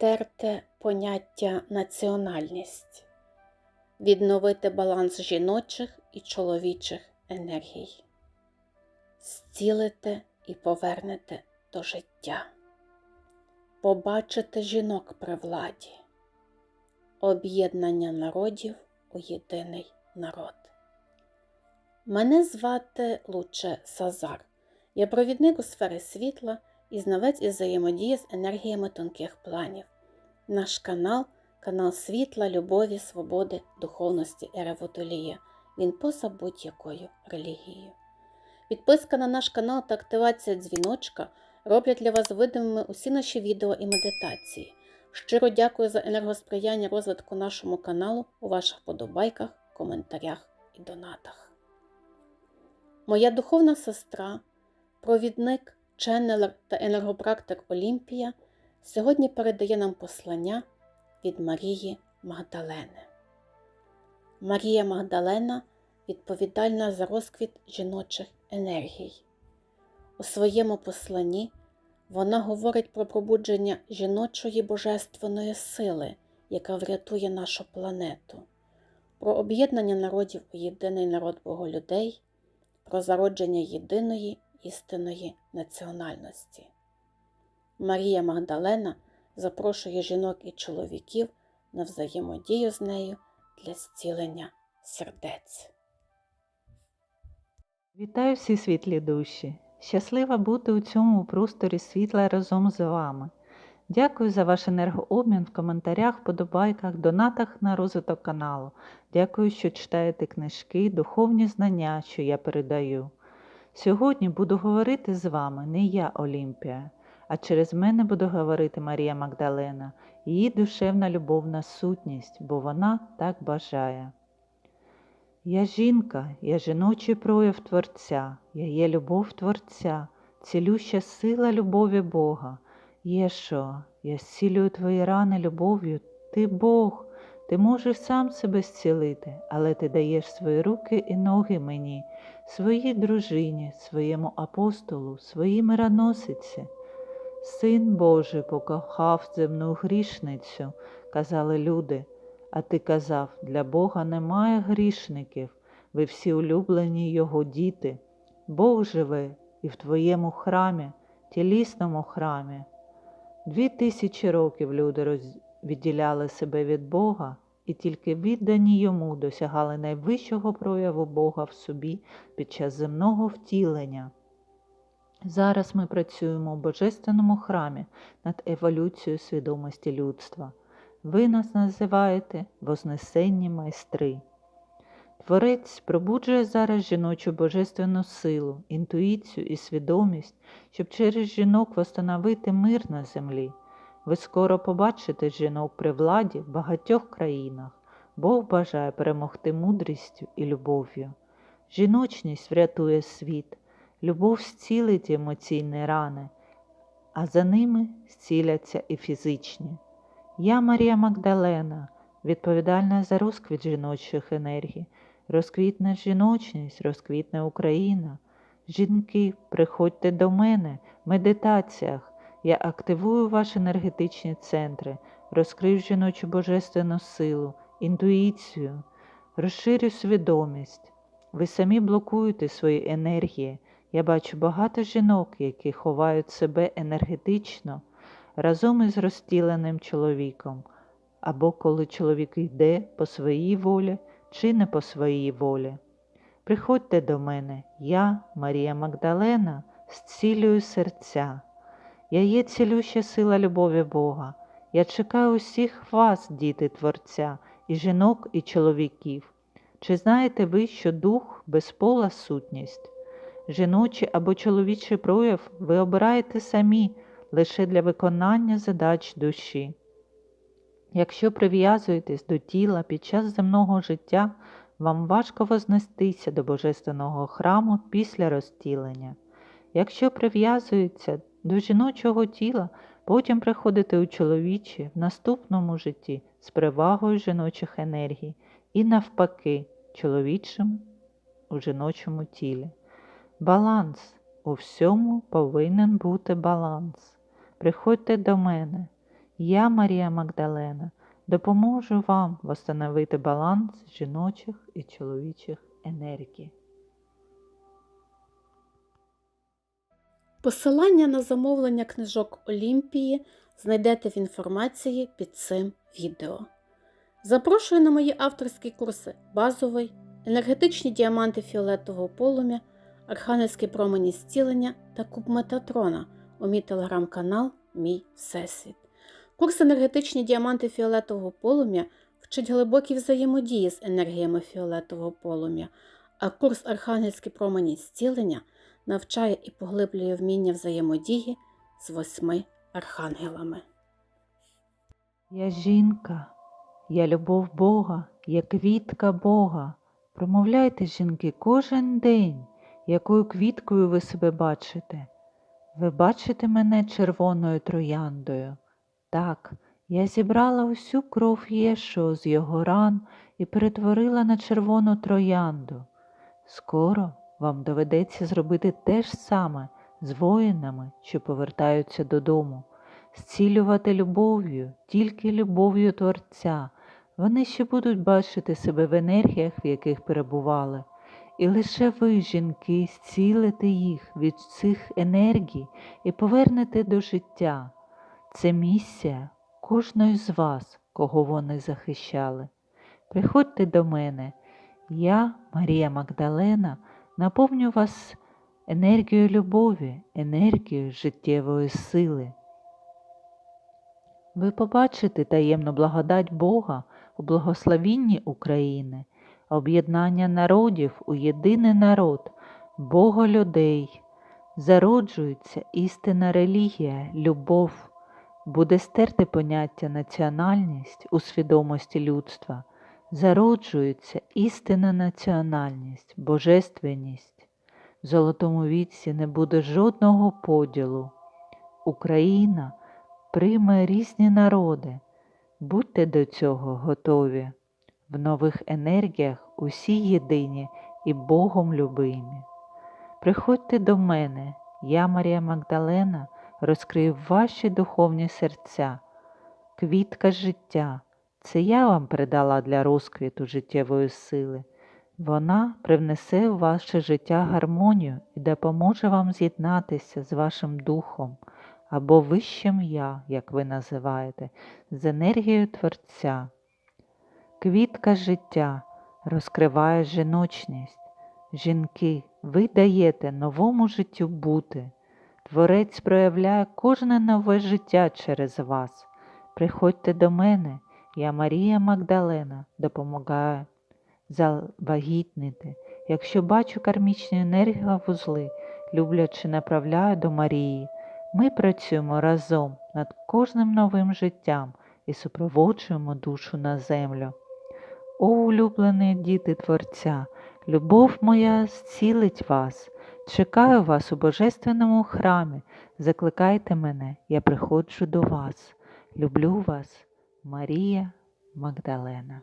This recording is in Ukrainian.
Відтерте поняття національність, відновити баланс жіночих і чоловічих енергій, зцілите і повернете до життя, побачите жінок при владі, об'єднання народів у єдиний народ. Мене звати Луче Сазар. Я провідник у сфері світла і знавець із взаємодії з енергіями тонких планів. Наш канал канал світла, любові, свободи, духовності Ереводолія. Він поза будь-якою релігією. Підписка на наш канал та активація дзвіночка роблять для вас видимими усі наші відео і медитації. Щиро дякую за енергосприяння розвитку нашому каналу у ваших подобайках, коментарях і донатах. Моя духовна сестра, провідник, ченнелер та енергопрактик Олімпія сьогодні передає нам послання від Марії Магдалени. Марія Магдалена відповідальна за розквіт жіночих енергій. У своєму посланні вона говорить про пробудження жіночої божественної сили, яка врятує нашу планету, про об'єднання народів у єдиний народ Боголюдей, про зародження єдиної істинної національності. Марія Магдалена запрошує жінок і чоловіків на взаємодію з нею для зцілення сердець. Вітаю всі світлі душі! Щаслива бути у цьому просторі світла разом з вами. Дякую за ваш енергообмін в коментарях, подобайках, донатах на розвиток каналу. Дякую, що читаєте книжки, духовні знання, що я передаю. Сьогодні буду говорити з вами не я, Олімпія, а через мене буде говорити Марія Магдалена, її душевна любовна сутність, бо вона так бажає. Я жінка, я жіночий прояв Творця, я є любов Творця, цілюща сила любові Бога. Єшо, я зцілюю твої рани любов'ю, ти Бог, ти можеш сам себе зцілити, але ти даєш свої руки і ноги мені, своїй дружині, своєму апостолу, своїй мироносиці. Син Божий покохав земну грішницю, казали люди. А ти казав, для Бога немає грішників, ви всі улюблені Його діти. Бог живе і в твоєму храмі, тілісному храмі. Дві тисячі років люди роз... відділяли себе від Бога і тільки віддані йому досягали найвищого прояву Бога в собі під час земного втілення. Зараз ми працюємо в Божественному храмі над еволюцією свідомості людства. Ви нас називаєте Вознесенні майстри. Творець пробуджує зараз жіночу божественну силу, інтуїцію і свідомість, щоб через жінок восстановити мир на землі. Ви скоро побачите жінок при владі в багатьох країнах. Бог бажає перемогти мудрістю і любов'ю. Жіночність врятує світ, любов зцілить емоційні рани, а за ними зціляться і фізичні. Я Марія Магдалена, відповідальна за розквіт жіночих енергій, розквітне жіночність, розквітне Україна. Жінки, приходьте до мене в медитаціях. Я активую ваші енергетичні центри, розкрив жіночу божественну силу, інтуїцію, розширю свідомість. Ви самі блокуєте свої енергії. Я бачу багато жінок, які ховають себе енергетично разом із розтіленим чоловіком, або коли чоловік йде по своїй волі чи не по своїй волі. Приходьте до мене, я, Марія Магдалена, зцілюю серця. Я є цілюща сила любові Бога. Я чекаю усіх вас, діти Творця, і жінок, і чоловіків. Чи знаєте ви, що дух безпола сутність? Жіночий або чоловічий прояв ви обираєте самі лише для виконання задач душі. Якщо прив'язуєтесь до тіла під час земного життя, вам важко вознестися до Божественного храму після розтілення. Якщо прив'язується до жіночого тіла, потім приходите у чоловіче в наступному житті з перевагою жіночих енергій і навпаки, чоловічим у жіночому тілі. Баланс. У всьому повинен бути баланс. Приходьте до мене. Я, Марія Магдалена, допоможу вам встановити баланс жіночих і чоловічих енергій. Посилання на замовлення книжок Олімпії знайдете в інформації під цим відео. Запрошую на мої авторські курси Базовий, енергетичні діаманти фіолетового полум'я, Архангельські промені зцілення та Куб Метатрона у мій телеграм-канал Мій Всесвіт. Курс енергетичні діаманти фіолетового полум'я вчить глибокій взаємодії з енергіями фіолетового полум'я, а курс Архангельські промені зцілення навчає і поглиблює вміння взаємодії з восьми архангелами. Я жінка, я любов Бога, я квітка Бога. Промовляйте, жінки, кожен день, якою квіткою ви себе бачите. Ви бачите мене червоною трояндою. Так, я зібрала усю кров Єшуа з його ран і перетворила на червону троянду. Скоро вам доведеться зробити те ж саме з воїнами, що повертаються додому, зцілювати любов'ю, тільки любов'ю Творця. Вони ще будуть бачити себе в енергіях, в яких перебували. І лише ви, жінки, зцілите їх від цих енергій і повернете до життя. Це місія кожної з вас, кого вони захищали. Приходьте до мене. Я, Марія Магдалена, наповню вас енергією любові, енергією життєвої сили. Ви побачите таємну благодать Бога у благословінні України, об'єднання народів у єдиний народ, Бога людей. Зароджується істинна релігія, любов, буде стерти поняття національність у свідомості людства, зароджується істинна національність, божественність. В золотому віці не буде жодного поділу. Україна прийме різні народи. Будьте до цього готові. В нових енергіях усі єдині і Богом любимі. Приходьте до мене, я, Марія Магдалена, розкрию ваші духовні серця. Квітка життя це я вам придала для розквіту життєвої сили. Вона привнесе в ваше життя гармонію і допоможе вам з'єднатися з вашим духом або вищим я, як ви називаєте, з енергією Творця. Квітка життя розкриває жіночність. Жінки, ви даєте новому життю бути. Творець проявляє кожне нове життя через вас. Приходьте до мене, я Марія Магдалена, допомагаю завагітнити. Якщо бачу кармічні енергії вузли, люблячи направляю до Марії. Ми працюємо разом над кожним новим життям і супроводжуємо душу на землю. О, улюблені діти Творця, любов моя зцілить вас. Чекаю вас у божественному храмі. Закликайте мене, я приходжу до вас. Люблю вас, Марія Магдалена.